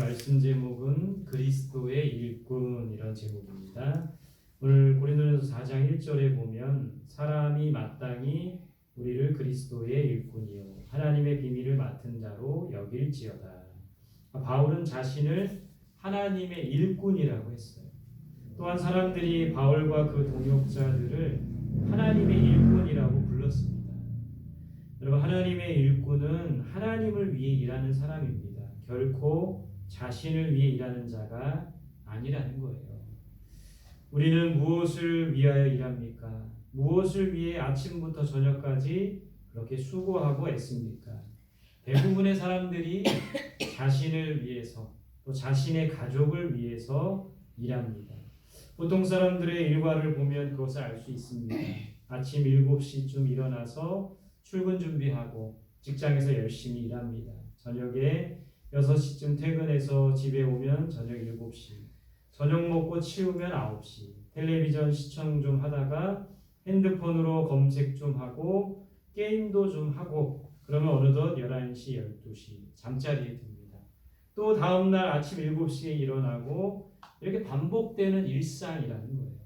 말씀 제목은 그리스도의 일꾼이라는 제목입니다. 오늘 고린도전서 4장 1절에 보면 사람이 마땅히 우리를 그리스도의 일꾼이요 하나님의 비밀을 맡은 자로 여길지어다. 바울은 자신을 하나님의 일꾼이라고 했어요. 또한 사람들이 바울과 그 동역자들을 하나님의 일꾼이라고 불렀습니다. 여러분 하나님의 일꾼은 하나님을 위해 일하는 사람입니다. 결코 자신을 위해 일하는 자가 아니라는 거예요. 우리는 무엇을 위하여 일합니까? 무엇을 위해 아침부터 저녁까지 그렇게 수고하고 애씁니까? 대부분의 사람들이 자신을 위해서 또 자신의 가족을 위해서 일합니다. 보통 사람들의 일과를 보면 그것을 알 수 있습니다. 아침 7시쯤 일어나서 출근 준비하고 직장에서 열심히 일합니다. 저녁에 6시쯤 퇴근해서 집에 오면 저녁 7시. 저녁 먹고 치우면 9시. 텔레비전 시청 좀 하다가 핸드폰으로 검색 좀 하고 게임도 좀 하고 그러면 어느덧 11시, 12시 잠자리에 듭니다. 또 다음 날 아침 7시에 일어나고 이렇게 반복되는 일상이라는 거예요.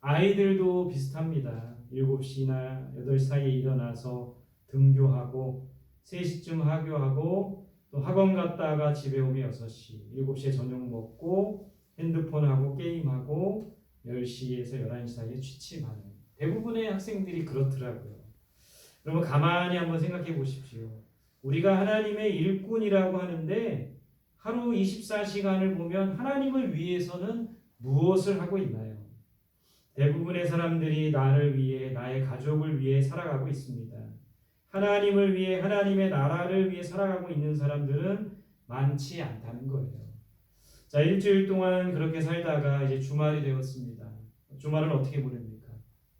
아이들도 비슷합니다. 7시나 8시 사이에 일어나서 등교하고 3시쯤 하교하고 또 학원 갔다가 집에 오면 6시, 7시에 저녁 먹고 핸드폰하고 게임하고 10시에서 11시 사이에 취침하는 대부분의 학생들이 그렇더라고요. 여러분 가만히 한번 생각해 보십시오. 우리가 하나님의 일꾼이라고 하는데 하루 24시간을 보면 하나님을 위해서는 무엇을 하고 있나요? 대부분의 사람들이 나를 위해 나의 가족을 위해 살아가고 있습니다. 하나님을 위해 하나님의 나라를 위해 살아가고 있는 사람들은 많지 않다는 거예요. 자, 일주일 동안 그렇게 살다가 이제 주말이 되었습니다. 주말은 어떻게 보냅니까?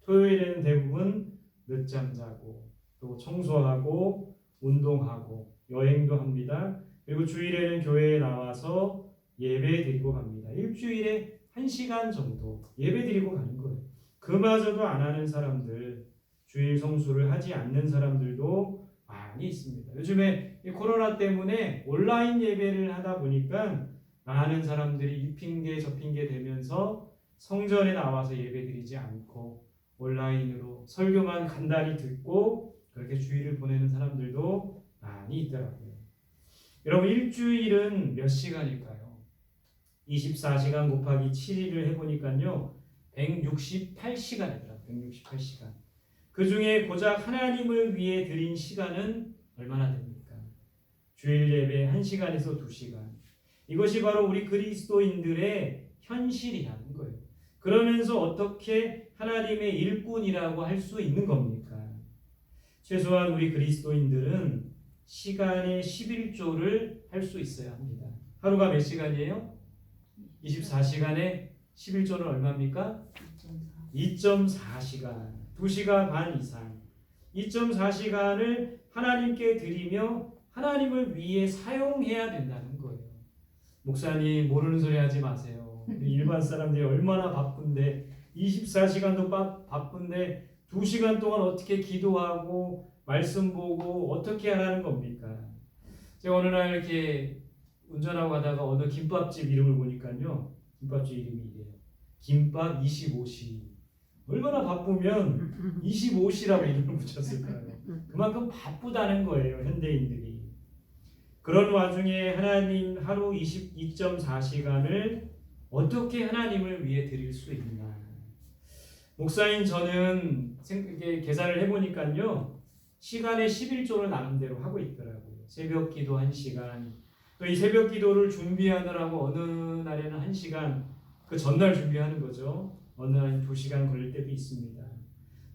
토요일에는 대부분 늦잠 자고 또 청소하고 운동하고 여행도 합니다. 그리고 주일에는 교회에 나와서 예배 드리고 갑니다. 일주일에 한 시간 정도 예배 드리고 가는 거예요. 그마저도 안 하는 사람들, 주일 성수를 하지 않는 사람들도 많이 있습니다. 요즘에 이 코로나 때문에 온라인 예배를 하다 보니까 많은 사람들이 이 핑계 저 핑계 대면서 성전에 나와서 예배 드리지 않고 온라인으로 설교만 간단히 듣고 그렇게 주일을 보내는 사람들도 많이 있더라고요. 여러분 일주일은 몇 시간일까요? 24시간 곱하기 7일을 해보니까요 168시간이더라고요. 168시간. 그 중에 고작 하나님을 위해 드린 시간은 얼마나 됩니까? 주일 예배 1시간에서 2시간. 이것이 바로 우리 그리스도인들의 현실이라는 거예요. 그러면서 어떻게 하나님의 일꾼이라고 할 수 있는 겁니까? 최소한 우리 그리스도인들은 시간의 11조를 할 수 있어야 합니다. 하루가 몇 시간이에요? 24시간에 11조는 얼마입니까? 2.4시간. 2시간 반 이상. 2.4시간을 하나님께 드리며 하나님을 위해 사용해야 된다는 거예요. 목사님 모르는 소리 하지 마세요. 일반 사람들이 얼마나 바쁜데 24시간도 바, 바쁜데 2시간 동안 어떻게 기도하고 말씀 보고 어떻게 하라는 겁니까? 제가 어느 날 이렇게 운전하고 가다가 어느 김밥집 이름을 보니까요. 김밥집 이름이 이래요. 김밥 25시. 얼마나 바쁘면 25시라고 이름을 붙였을까요? 그만큼 바쁘다는 거예요. 현대인들이. 그런 와중에 하나님 하루 22.4시간을 어떻게 하나님을 위해 드릴 수 있나? 목사인 저는 계산을 해보니까요. 시간의 11조를 나름대로 하고 있더라고요. 새벽 기도 1시간, 또 이 새벽 기도를 준비하느라고 어느 날에는 1시간, 그 전날 준비하는 거죠. 어느 날 2시간 걸릴 때도 있습니다.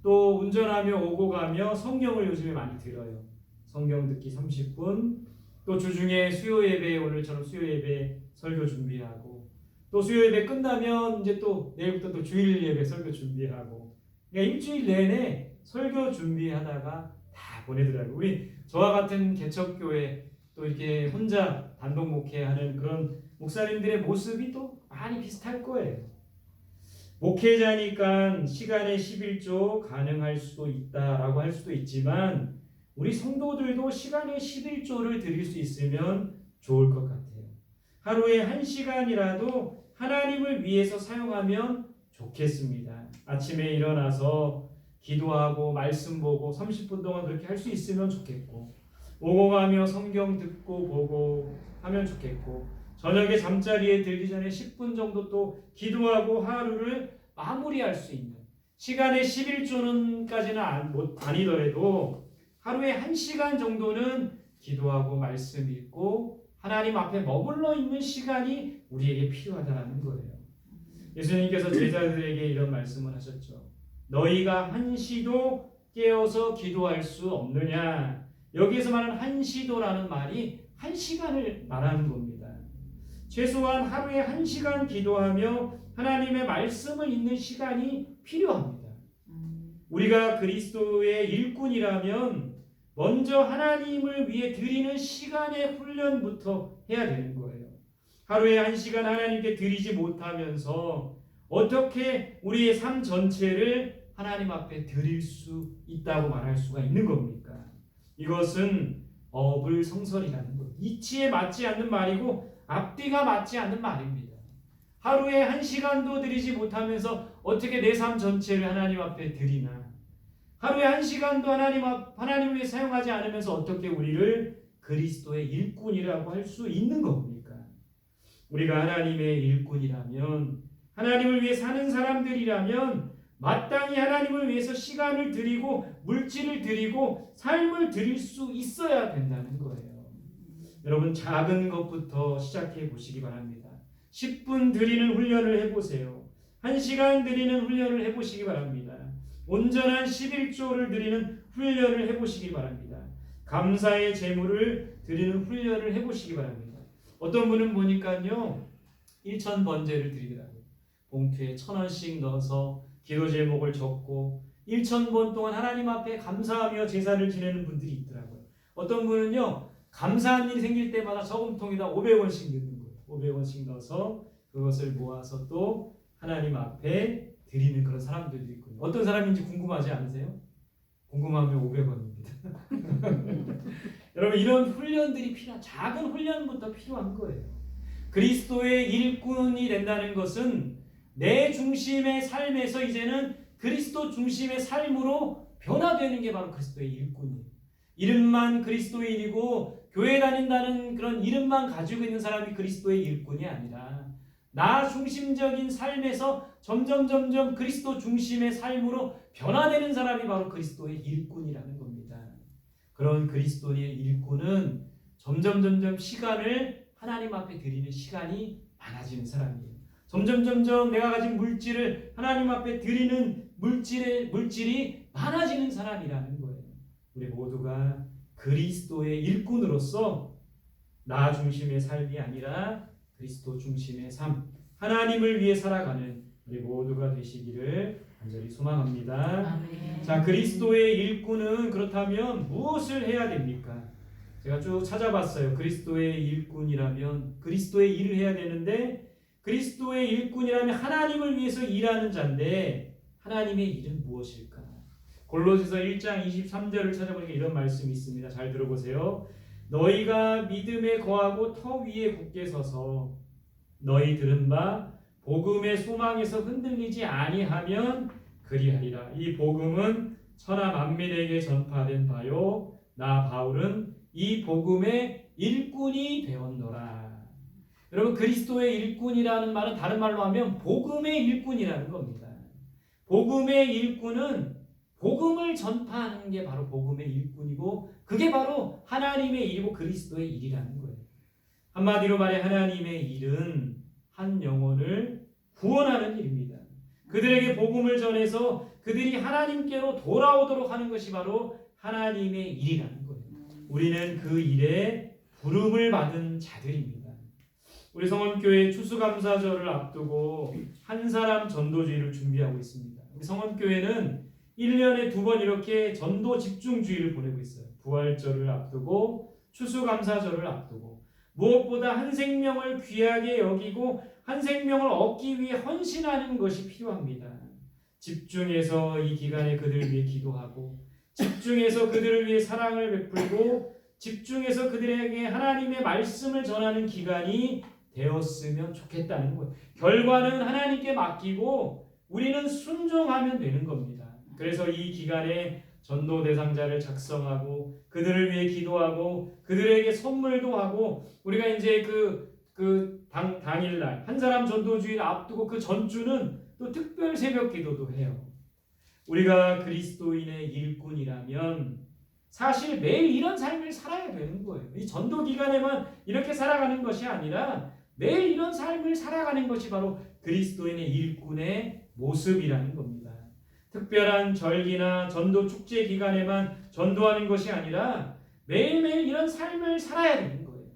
또 운전하며 오고 가며 성경을 요즘에 많이 들어요. 성경 듣기 30분, 또 주중에 수요 예배 오늘처럼 수요 예배 설교 준비하고 또 수요 예배 끝나면 이제 또 내일부터 또 주일 예배 설교 준비하고 그러니까 일주일 내내 설교 준비하다가 다 보내더라고요. 우리 저와 같은 개척교회 또 이렇게 혼자 단독 목회하는 그런 목사님들의 모습이 또 많이 비슷할 거예요. 목회자니까 시간의 11조 가능할 수도 있다라고 할 수도 있지만 우리 성도들도 시간의 11조를 드릴 수 있으면 좋을 것 같아요. 하루에 한 시간이라도 하나님을 위해서 사용하면 좋겠습니다. 아침에 일어나서 기도하고 말씀 보고 30분 동안 그렇게 할 수 있으면 좋겠고 오고 가며 성경 듣고 보고 하면 좋겠고 저녁에 잠자리에 들기 전에 10분 정도 또 기도하고 하루를 마무리할 수 있는 시간의 11조는까지는 안, 못, 아니더라도 하루에 1시간 정도는 기도하고 말씀 읽고 하나님 앞에 머물러 있는 시간이 우리에게 필요하다는 거예요. 예수님께서 제자들에게 이런 말씀을 하셨죠. 너희가 한시도 깨어서 기도할 수 없느냐? 여기에서 말하는 한시도라는 말이 한 시간을 말하는 겁니다. 최소한 하루에 한 시간 기도하며 하나님의 말씀을 읽는 시간이 필요합니다. 우리가 그리스도의 일꾼이라면 먼저 하나님을 위해 드리는 시간의 훈련부터 해야 되는 거예요. 하루에 한 시간 하나님께 드리지 못하면서 어떻게 우리의 삶 전체를 하나님 앞에 드릴 수 있다고 말할 수가 있는 겁니까? 이것은 어불성설이라는 것. 이치에 맞지 않는 말이고 앞뒤가 맞지 않는 말입니다. 하루에 한 시간도 드리지 못하면서 어떻게 내 삶 전체를 하나님 앞에 드리나? 하루에 한 시간도 하나님 앞 하나님을 위해 사용하지 않으면서 어떻게 우리를 그리스도의 일꾼이라고 할 수 있는 겁니까? 우리가 하나님의 일꾼이라면 하나님을 위해 사는 사람들이라면 마땅히 하나님을 위해서 시간을 드리고 물질을 드리고 삶을 드릴 수 있어야 된다는 거예요. 여러분 작은 것부터 시작해 보시기 바랍니다. 10분 드리는 훈련을 해 보세요. 1시간 드리는 훈련을 해 보시기 바랍니다. 온전한 11조를 드리는 훈련을 해 보시기 바랍니다. 감사의 제물을 드리는 훈련을 해 보시기 바랍니다. 어떤 분은 보니까요. 1천 번제를 드리더라고요. 봉투에 천 원씩 넣어서 기도 제목을 적고 1천 번 동안 하나님 앞에 감사하며 제사를 지내는 분들이 있더라고요. 어떤 분은요. 감사한 일이 생길 때마다 저금통에다 500원씩 넣는 거예요. 500원씩 넣어서 그것을 모아서 또 하나님 앞에 드리는 그런 사람들도 있고요. 어떤 사람인지 궁금하지 않으세요? 궁금하면 500원입니다. 여러분 이런 훈련들이 필요한 작은 훈련부터 필요한 거예요. 그리스도의 일꾼이 된다는 것은 내 중심의 삶에서 이제는 그리스도 중심의 삶으로 변화되는 게 바로 그리스도의 일꾼이에요. 이름만 그리스도의 일이고 교회 다닌다는 그런 이름만 가지고 있는 사람이 그리스도의 일꾼이 아니라 나 중심적인 삶에서 점점 점점 그리스도 중심의 삶으로 변화되는 사람이 바로 그리스도의 일꾼이라는 겁니다. 그런 그리스도의 일꾼은 점점 점점 시간을 하나님 앞에 드리는 시간이 많아지는 사람이에요. 점점 점점 내가 가진 물질을 하나님 앞에 드리는 물질의 물질이 많아지는 사람이라는 거예요. 우리 모두가 그리스도의 일꾼으로서 나 중심의 삶이 아니라 그리스도 중심의 삶, 하나님을 위해 살아가는 우리 모두가 되시기를 간절히 소망합니다. 아멘. 자, 그리스도의 일꾼은 그렇다면 무엇을 해야 됩니까? 제가 쭉 찾아봤어요. 그리스도의 일꾼이라면 그리스도의 일을 해야 되는데 그리스도의 일꾼이라면 하나님을 위해서 일하는 자인데 하나님의 일은 무엇일까? 골로새서 1장 23절을 찾아보니까 이런 말씀이 있습니다. 잘 들어보세요. 너희가 믿음에 거하고 터 위에 굳게 서서 너희 들은 바 복음의 소망에서 흔들리지 아니하면 그리하리라. 이 복음은 천하 만민에게 전파된 바요. 나 바울은 이 복음의 일꾼이 되었노라. 여러분 그리스도의 일꾼이라는 말은 다른 말로 하면 복음의 일꾼이라는 겁니다. 복음의 일꾼은 복음을 전파하는 게 바로 복음의 일꾼이고 그게 바로 하나님의 일이고 그리스도의 일이라는 거예요. 한마디로 말해 하나님의 일은 한 영혼을 구원하는 일입니다. 그들에게 복음을 전해서 그들이 하나님께로 돌아오도록 하는 것이 바로 하나님의 일이라는 거예요. 우리는 그 일에 부름을 받은 자들입니다. 우리 성원교회 추수감사절을 앞두고 한 사람 전도주의를 준비하고 있습니다. 우리 성원교회는 1년에 두 번 이렇게 전도 집중주의를 보내고 있어요. 부활절을 앞두고 추수감사절을 앞두고 무엇보다 한 생명을 귀하게 여기고 한 생명을 얻기 위해 헌신하는 것이 필요합니다. 집중해서 이 기간에 그들을 위해 기도하고 집중해서 그들을 위해 사랑을 베풀고 집중해서 그들에게 하나님의 말씀을 전하는 기간이 되었으면 좋겠다는 거예요. 결과는 하나님께 맡기고 우리는 순종하면 되는 겁니다. 그래서 이 기간에 전도 대상자를 작성하고 그들을 위해 기도하고 그들에게 선물도 하고 우리가 이제 그, 그 당, 당일날 한 사람 전도 주일 앞두고 그 전주는 또 특별 새벽 기도도 해요. 우리가 그리스도인의 일꾼이라면 사실 매일 이런 삶을 살아야 되는 거예요. 이 전도 기간에만 이렇게 살아가는 것이 아니라 매일 이런 삶을 살아가는 것이 바로 그리스도인의 일꾼의 모습이라는 겁니다. 특별한 절기나 전도 축제 기간에만 전도하는 것이 아니라 매일매일 이런 삶을 살아야 되는 거예요.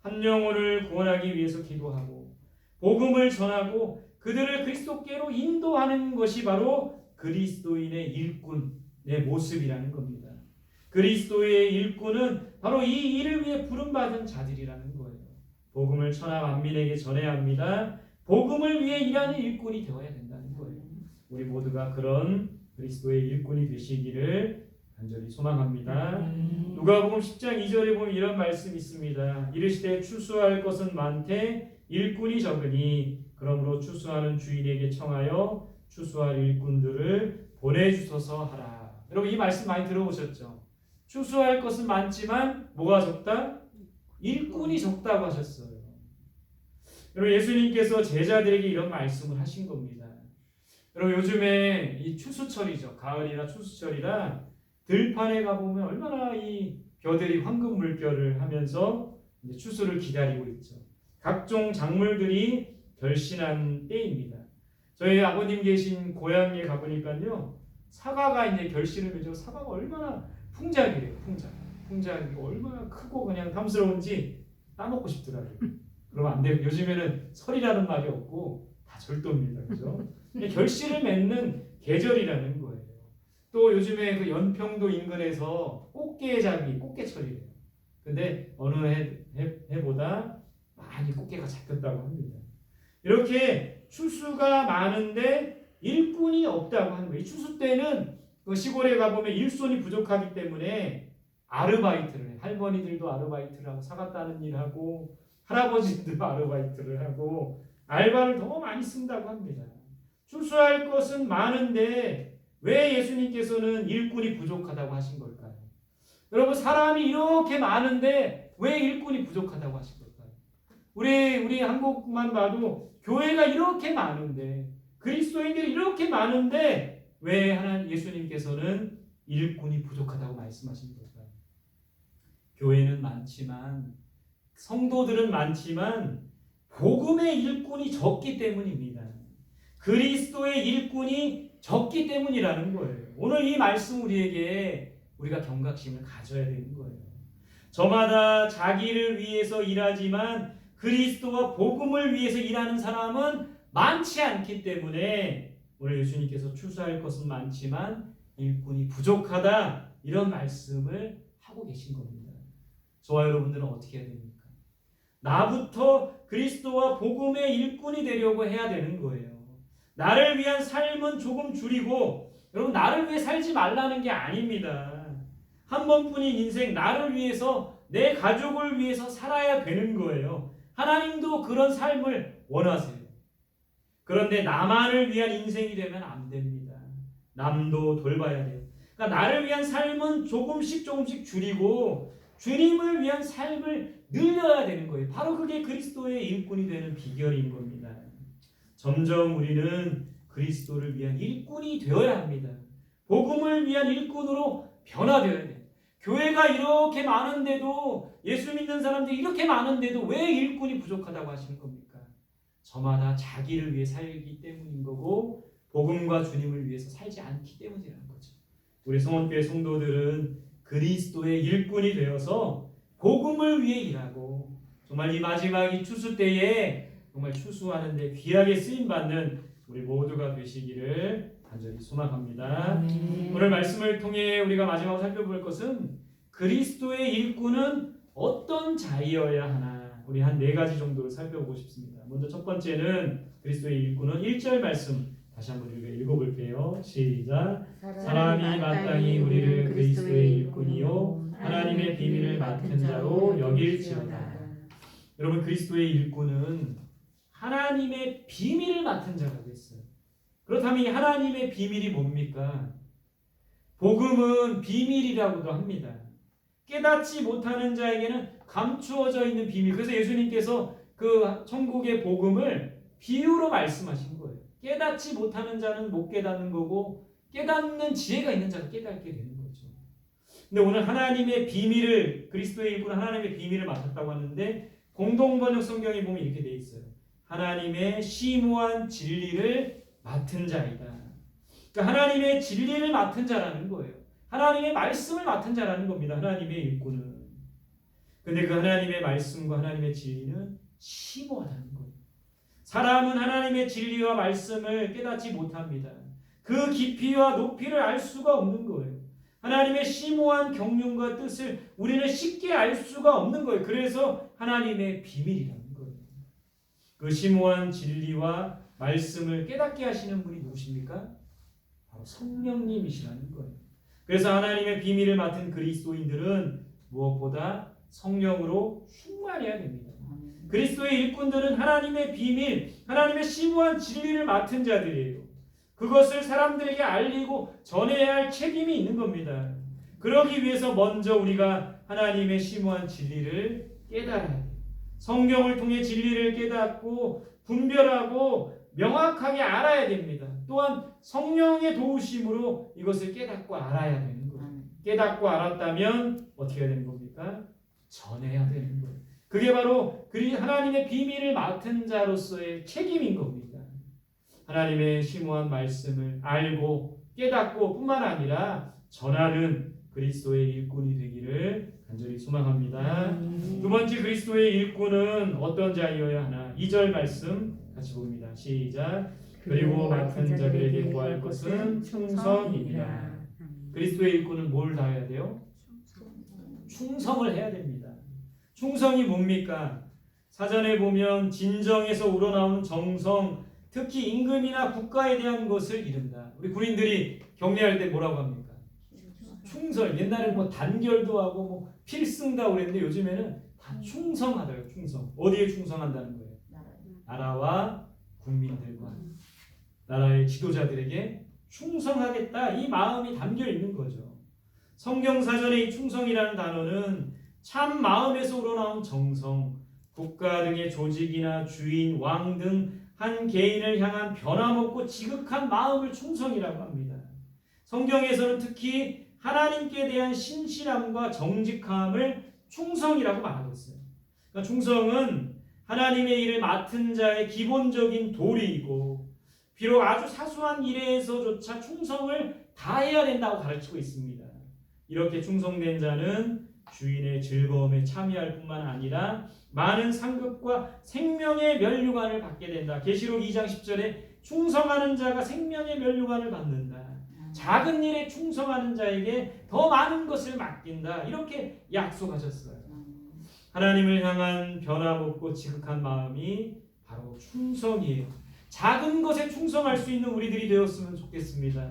한 영혼을 구원하기 위해서 기도하고 복음을 전하고 그들을 그리스도께로 인도하는 것이 바로 그리스도인의 일꾼의 모습이라는 겁니다. 그리스도의 일꾼은 바로 이 일을 위해 부름받은 자들이라는 거예요. 복음을 천하 만민에게 전해야 합니다. 복음을 위해 일하는 일꾼이 되어야 거예요. 우리 모두가 그런 그리스도의 일꾼이 되시기를 간절히 소망합니다. 누가복음 10장 2절에 보면 이런 말씀이 있습니다. 이르시되 추수할 것은 많되 일꾼이 적으니 그러므로 추수하는 주인에게 청하여 추수할 일꾼들을 보내주소서 하라. 여러분 이 말씀 많이 들어보셨죠? 추수할 것은 많지만 뭐가 적다? 일꾼이 적다고 하셨어요. 여러분 예수님께서 제자들에게 이런 말씀을 하신 겁니다. 여러분 요즘에 이 추수철이죠. 가을이나 추수철이라 들판에 가보면 얼마나 이 벼들이 황금 물결을 하면서 추수를 기다리고 있죠. 각종 작물들이 결신한 때입니다. 저희 아버님 계신 고향에 가보니까요. 사과가 이제 결실을 맺어 사과가 얼마나 풍작이래요. 풍작. 풍작이 얼마나 크고 그냥 탐스러운지 따먹고 싶더라고요. 그러면 안 돼요. 요즘에는 설이라는 말이 없고 다 절도입니다. 그죠? 결실을 맺는 계절이라는 거예요. 또 요즘에 그 연평도 인근에서 꽃게잡이, 꽃게철이래요. 근데 어느 해, 해, 해 보다 많이 꽃게가 잡혔다고 합니다. 이렇게 추수가 많은데 일꾼이 없다고 하는 거예요. 이 추수 때는 그 시골에 가보면 일손이 부족하기 때문에 아르바이트를 해. 할머니들도 아르바이트를 하고 사과 따는 일 하고 할아버지들도 아르바이트를 하고 알바를 더 많이 쓴다고 합니다. 추수할 것은 많은데 왜 예수님께서는 일꾼이 부족하다고 하신 걸까요? 여러분 사람이 이렇게 많은데 왜 일꾼이 부족하다고 하신 걸까요? 우리 우리 한국만 봐도 교회가 이렇게 많은데 그리스도인들이 이렇게 많은데 왜 하나님 예수님께서는 일꾼이 부족하다고 말씀하신 걸까요? 교회는 많지만 성도들은 많지만 복음의 일꾼이 적기 때문입니다. 그리스도의 일꾼이 적기 때문이라는 거예요. 오늘 이 말씀 우리에게 우리가 경각심을 가져야 되는 거예요. 저마다 자기를 위해서 일하지만 그리스도와 복음을 위해서 일하는 사람은 많지 않기 때문에 오늘 예수님께서 추수할 것은 많지만 일꾼이 부족하다 이런 말씀을 하고 계신 겁니다. 저와 여러분들은 어떻게 해야 됩니까? 나부터 그리스도와 복음의 일꾼이 되려고 해야 되는 거예요. 나를 위한 삶은 조금 줄이고 여러분 나를 위해 살지 말라는 게 아닙니다. 한 번뿐인 인생 나를 위해서 내 가족을 위해서 살아야 되는 거예요. 하나님도 그런 삶을 원하세요. 그런데 나만을 위한 인생이 되면 안 됩니다. 남도 돌봐야 돼요. 그러니까 나를 위한 삶은 조금씩 조금씩 줄이고 주님을 위한 삶을 늘려야 되는 거예요. 바로 그게 그리스도의 일꾼이 되는 비결인 겁니다. 점점 우리는 그리스도를 위한 일꾼이 되어야 합니다. 복음을 위한 일꾼으로 변화되어야 돼요. 교회가 이렇게 많은데도 예수 믿는 사람들이 이렇게 많은데도 왜 일꾼이 부족하다고 하시는 겁니까? 저마다 자기를 위해 살기 때문인 거고 복음과 주님을 위해서 살지 않기 때문이라는 거죠. 우리 성원교회 성도들은 그리스도의 일꾼이 되어서 복음을 위해 일하고 정말 이 마지막 이 추수 때에 정말 추수하는데 귀하게 쓰임 받는 우리 모두가 되시기를 간절히 소망합니다. 오늘 말씀을 통해 우리가 마지막으로 살펴볼 것은 그리스도의 일꾼은 어떤 자이어야 하나 우리 한 네 가지 정도를 살펴보고 싶습니다. 먼저 첫 번째는 그리스도의 일꾼은 1절 말씀 다시 한번 읽어볼게요. 시작. 사람이 마땅히 우리를 그리스도의 일꾼이요 하나님의 비밀을 맡은 자로 여길지어다. 여러분 그리스도의 일꾼은 하나님의 비밀을 맡은 자라고 했어요. 그렇다면 이 하나님의 비밀이 뭡니까? 복음은 비밀이라고도 합니다. 깨닫지 못하는 자에게는 감추어져 있는 비밀. 그래서 예수님께서 그 천국의 복음을 비유로 말씀하신 거예요. 깨닫지 못하는 자는 못 깨닫는 거고 깨닫는 지혜가 있는 자가 깨닫게 되는 거죠. 근데 오늘 하나님의 비밀을 그리스도의 일꾼 하나님의 비밀을 맡았다고 하는데 공동 번역 성경에 보면 이렇게 돼 있어요. 하나님의 심오한 진리를 맡은 자이다. 그러니까 하나님의 진리를 맡은 자라는 거예요. 하나님의 말씀을 맡은 자라는 겁니다. 하나님의 일꾼은. 근데 그 하나님의 말씀과 하나님의 진리는 심오하다는 거예요. 사람은 하나님의 진리와 말씀을 깨닫지 못합니다. 그 깊이와 높이를 알 수가 없는 거예요. 하나님의 심오한 경륜과 뜻을 우리는 쉽게 알 수가 없는 거예요. 그래서 하나님의 비밀이라는 거예요. 그 심오한 진리와 말씀을 깨닫게 하시는 분이 누구십니까? 바로 성령님이시라는 거예요. 그래서 하나님의 비밀을 맡은 그리스도인들은 무엇보다 성령으로 충만해야 됩니다. 그리스도의 일꾼들은 하나님의 비밀, 하나님의 심오한 진리를 맡은 자들이에요. 그것을 사람들에게 알리고 전해야 할 책임이 있는 겁니다. 그러기 위해서 먼저 우리가 하나님의 심오한 진리를 깨달아야. 성경을 통해 진리를 깨닫고 분별하고 명확하게 알아야 됩니다. 또한 성령의 도우심으로 이것을 깨닫고 알아야 되는 거예요. 깨닫고 알았다면 어떻게 해야 되는 겁니까? 전해야 되는 거예요. 그게 바로 그리 하나님의 비밀을 맡은 자로서의 책임인 겁니다. 하나님의 심오한 말씀을 알고 깨닫고 뿐만 아니라 전하는 그리스도의 일꾼이 되기를 간절히 소망합니다. 두 번째 그리스도의 일꾼은 어떤 자이어야 하나? 2절 말씀 같이 봅니다. 시작. 그리고 맡은 자들에게 구할 것은 충성이니라. 그리스도의 일꾼은 뭘 다해야 돼요? 충성을 해야 됩니다. 충성이 뭡니까? 사전에 보면 진정에서 우러나오는 정성, 특히 임금이나 국가에 대한 것을 이른다. 우리 군인들이 격려할 때 뭐라고 합니까? 충성. 옛날에는 뭐 단결도 하고 뭐 필승다 그랬는데 요즘에는 다 충성하다요. 충성. 어디에 충성한다는 거예요? 나라와 국민들과 나라의 지도자들에게 충성하겠다 이 마음이 담겨 있는 거죠. 성경 사전에 이 충성이라는 단어는 참 마음에서 우러나온 정성, 국가 등의 조직이나 주인, 왕 등 한 개인을 향한 변함없고 지극한 마음을 충성이라고 합니다. 성경에서는 특히 하나님께 대한 신실함과 정직함을 충성이라고 말하고 있어요. 그러니까 충성은 하나님의 일을 맡은 자의 기본적인 도리이고 비록 아주 사소한 일에서조차 충성을 다해야 된다고 가르치고 있습니다. 이렇게 충성된 자는 주인의 즐거움에 참여할 뿐만 아니라 많은 상급과 생명의 면류관을 받게 된다. 계시록 2장 10절에 충성하는 자가 생명의 면류관을 받는다. 작은 일에 충성하는 자에게 더 많은 것을 맡긴다. 이렇게 약속하셨어요. 하나님을 향한 변함없고 지극한 마음이 바로 충성이에요. 작은 것에 충성할 수 있는 우리들이 되었으면 좋겠습니다.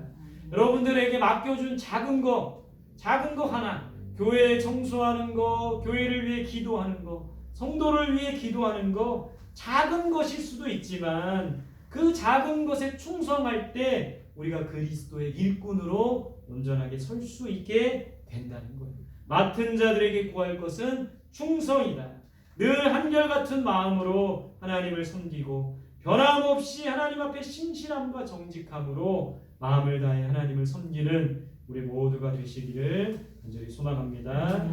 여러분들에게 맡겨준 작은 거, 작은 거 하나, 교회 청소하는 거, 교회를 위해 기도하는 거, 성도를 위해 기도하는 거, 작은 것일 수도 있지만 그 작은 것에 충성할 때 우리가 그리스도의 일꾼으로 온전하게 설 수 있게 된다는 거예요. 맡은 자들에게 구할 것은 충성이다. 늘 한결같은 마음으로 하나님을 섬기고 변함없이 하나님 앞에 신실함과 정직함으로 마음을 다해 하나님을 섬기는 우리 모두가 되시기를 간절히 소망합니다.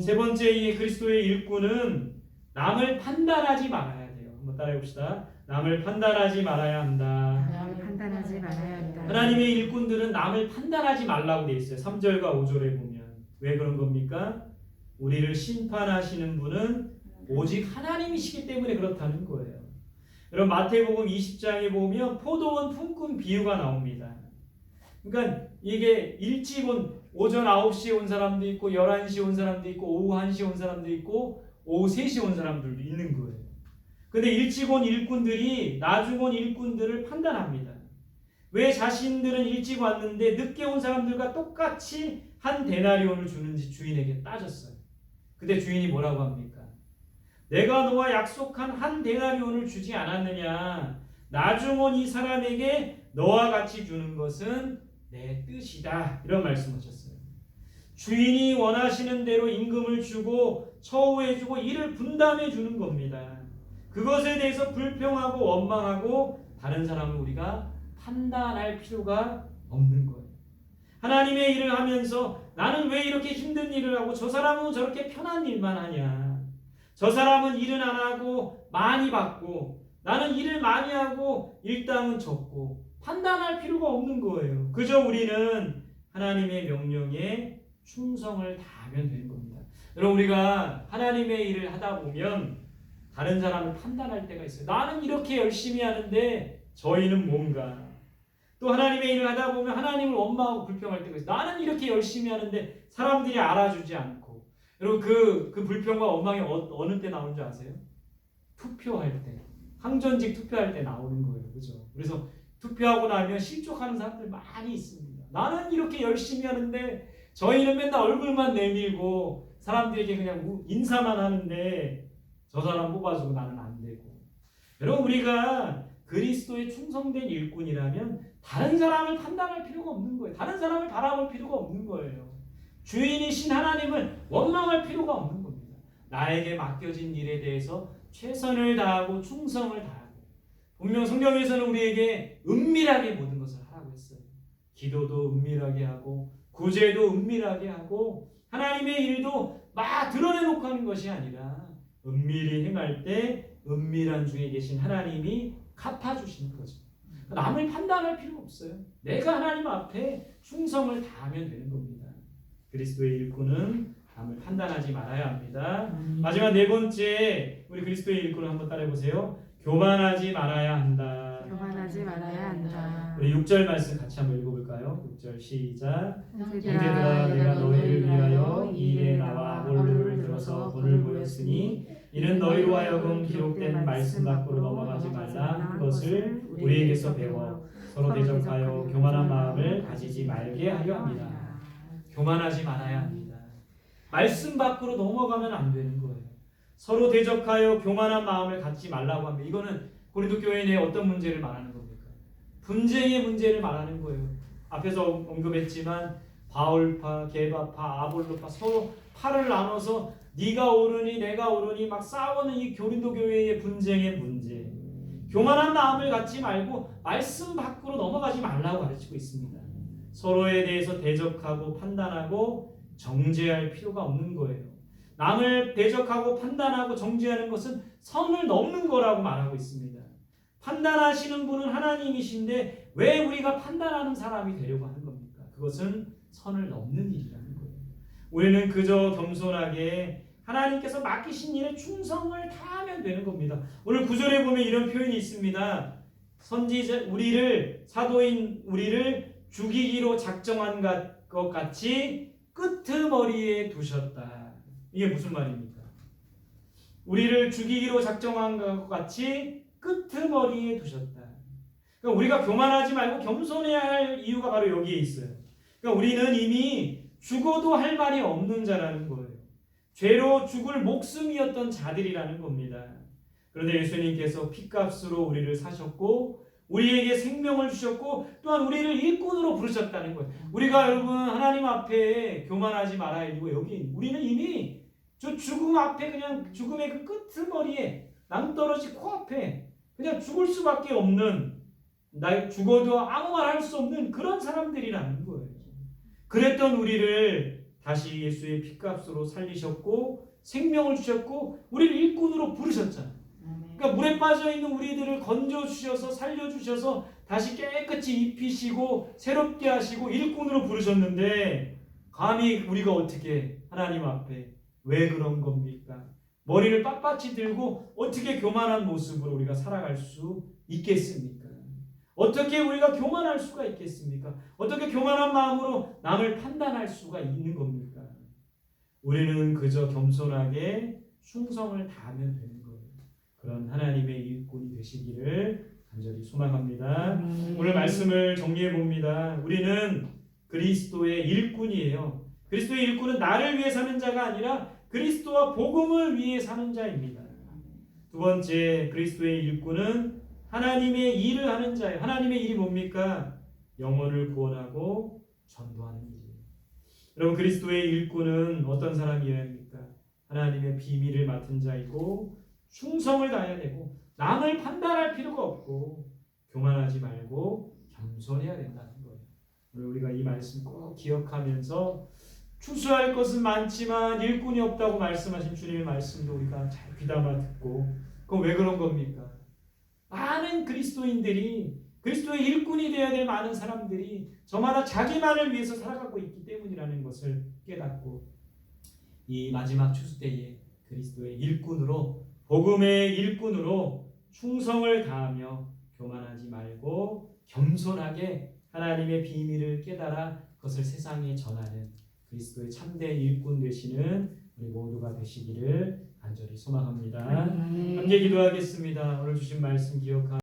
세 번째 이 그리스도의 일꾼은 남을 판단하지 말아야 돼요. 한번 따라해 봅시다. 남을 판단하지 말아야 한다. 남을 판단하지 말아야. 하나님의 일꾼들은 남을 판단하지 말라고 돼 있어요. 3절과 5절에 보면 왜 그런 겁니까? 우리를 심판하시는 분은 오직 하나님이시기 때문에 그렇다는 거예요. 여러분 마태복음 20장에 보면 포도원 품꾼 비유가 나옵니다. 그러니까 이게 일찍 온 오전 9시에 온 사람도 있고 11시에 온 사람도 있고 오후 1시에 온 사람도 있고 오후 3시에 온 사람들도 있는 거예요. 근데 일찍 온 일꾼들이 나중 온 일꾼들을 판단합니다. 왜 자신들은 일찍 왔는데 늦게 온 사람들과 똑같이 한 데나리온을 주는지 주인에게 따졌어요. 근데 주인이 뭐라고 합니까? 내가 너와 약속한 한 데나리온을 주지 않았느냐? 나중은 이 사람에게 너와 같이 주는 것은 내 뜻이다. 이런 말씀하셨어요. 주인이 원하시는 대로 임금을 주고 처우해주고 일을 분담해 주는 겁니다. 그것에 대해서 불평하고 원망하고 다른 사람을 우리가 판단할 필요가 없는 거예요. 하나님의 일을 하면서 나는 왜 이렇게 힘든 일을 하고 저 사람은 저렇게 편한 일만 하냐. 저 사람은 일은 안 하고 많이 받고 나는 일을 많이 하고 일당은 적고 판단할 필요가 없는 거예요. 그저 우리는 하나님의 명령에 충성을 다하면 되는 겁니다. 여러분 우리가 하나님의 일을 하다 보면 다른 사람을 판단할 때가 있어요. 나는 이렇게 열심히 하는데 저희는 뭔가 또 하나님의 일을 하다 보면 하나님을 원망하고 불평할 때가 있어요. 나는 이렇게 열심히 하는데 사람들이 알아주지 않고 여러분 그, 그 불평과 원망이 어, 어느 때 나오는 줄 아세요? 투표할 때 항전직 투표할 때 나오는 거예요. 그죠? 그래서 투표하고 나면 실족하는 사람들 많이 있습니다. 나는 이렇게 열심히 하는데 저희는 맨날 얼굴만 내밀고 사람들에게 그냥 우- 인사만 하는데 저 사람 뽑아주고 나는 안 되고 여러분 우리가 그리스도의 충성된 일꾼이라면 다른 사람을 판단할 필요가 없는 거예요. 다른 사람을 바라볼 필요가 없는 거예요. 주인이신 하나님을 원망할 필요가 없는 겁니다. 나에게 맡겨진 일에 대해서 최선을 다하고 충성을 다하고 분명 성경에서는 우리에게 은밀하게 모든 것을 하라고 했어요. 기도도 은밀하게 하고 구제도 은밀하게 하고 하나님의 일도 막 드러내놓고 하는 것이 아니라 은밀히 행할 때 은밀한 중에 계신 하나님이 갚아주시는 거죠. 남을 판단할 필요 없어요. 내가 하나님 앞에 충성을 다하면 되는 겁니다. 그리스도의 일꾼은 남을 판단하지 말아야 합니다. 마지막 네 번째 우리 그리스도의 일꾼을 한번 따라해 보세요. 교만하지 말아야 한다. 교만하지 말아야 한다. 우리 6절 말씀 같이 한번 읽어볼까요? 6절 시작. 형제들아 내가 너희를 위하여 이 일에 나와 아볼로를 들어서 본을 보였으니 이는 너희로 하여금 기록된 말씀 밖으로 넘어가지 말라 한 것을 우리에게서 배워 서로 대적하여 교만한 마음을 가지지 말게 하려 합니다. 교만하지 말아야 합니다. 말씀 밖으로 넘어가면 안 되는 거예요. 서로 대적하여 교만한 마음을 갖지 말라고 합니다. 이거는 고린도 교회 내에 어떤 문제를 말하는 겁니까? 분쟁의 문제를 말하는 거예요. 앞에서 언급했지만 바울파, 게바파, 아볼로파 서로 팔을 나눠서 네가 옳으니 내가 옳으니 막 싸우는 이 고린도 교회의 분쟁의 문제. 교만한 마음을 갖지 말고 말씀 밖으로 넘어가지 말라고 가르치고 있습니다. 서로에 대해서 대적하고 판단하고 정죄할 필요가 없는 거예요. 남을 대적하고 판단하고 정죄하는 것은 선을 넘는 거라고 말하고 있습니다. 판단하시는 분은 하나님이신데 왜 우리가 판단하는 사람이 되려고 하는 겁니까? 그것은 선을 넘는 일이라는 거예요. 우리는 그저 겸손하게 하나님께서 맡기신 일에 충성을 다하면 되는 겁니다. 오늘 구절에 보면 이런 표현이 있습니다. 선지자 우리를 사도인 우리를 죽이기로 작정한 것- 것 같이 끄트머리에 두셨다. 이게 무슨 말입니까? 우리를 죽이기로 작정한 것 같이 끄트머리에 두셨다. 그러니까 우리가 교만하지 말고 겸손해야 할 이유가 바로 여기에 있어요. 그러니까 우리는 이미 죽어도 할 말이 없는 자라는 거예요. 죄로 죽을 목숨이었던 자들이라는 겁니다. 그런데 예수님께서 피값으로 우리를 사셨고 우리에게 생명을 주셨고 또한 우리를 일꾼으로 부르셨다는 거예요. 우리가 여러분 하나님 앞에 교만하지 말아야 되고 여기 우리는 이미 저 죽음 앞에 그냥 죽음의 그 끄트머리에 낭떠러지 코앞에 그냥 죽을 수밖에 없는 나 죽어도 아무 말 할 수 없는 그런 사람들이라는 거예요. 그랬던 우리를 다시 예수의 피값으로 살리셨고 생명을 주셨고 우리를 일꾼으로 부르셨잖아요. 그러니까 물에 빠져 있는 우리들을 건져 주셔서 살려 주셔서 다시 깨끗이 입히시고 새롭게 하시고 일꾼으로 부르셨는데 감히 우리가 어떻게 하나님 앞에 왜 그런 겁니까? 머리를 빳빳이 들고 어떻게 교만한 모습으로 우리가 살아갈 수 있겠습니까? 어떻게 우리가 교만할 수가 있겠습니까? 어떻게 교만한 마음으로 남을 판단할 수가 있는 겁니까? 우리는 그저 겸손하게 충성을 다하면 되는 거예요. 그런 하나님의 일꾼이 되시기를 간절히 소망합니다. 오늘 말씀을 정리해 봅니다. 우리는 그리스도의 일꾼이에요. 그리스도의 일꾼은 나를 위해 사는 자가 아니라 그리스도와 복음을 위해 사는 자입니다. 두 번째 그리스도의 일꾼은 하나님의 일을 하는 자예요. 하나님의 일이 뭡니까? 영혼을 구원하고 전도하는 일이에요. 여러분 그리스도의 일꾼은 어떤 사람이어야 합니까? 하나님의 비밀을 맡은 자이고 충성을 다해야 되고 남을 판단할 필요가 없고 교만하지 말고 겸손해야 된다는 거예요. 오늘 우리가 이 말씀 꼭 기억하면서 추수할 것은 많지만 일꾼이 없다고 말씀하신 주님의 말씀도 우리가 잘 귀담아 듣고 그건 왜 그런 겁니까? 많은 그리스도인들이 그리스도의 일꾼이 되어야 될 많은 사람들이 저마다 자기만을 위해서 살아가고 있기 때문이라는 것을 깨닫고 이 마지막 추수 때에 그리스도의 일꾼으로 복음의 일꾼으로 충성을 다하며 교만하지 말고 겸손하게 하나님의 비밀을 깨달아 그것을 세상에 전하는 그리스도의 참된 일꾼 되시는 우리 모두가 되시기를 간절히 소망합니다. 함께 기도하겠습니다. 오늘 주신 말씀 기억하며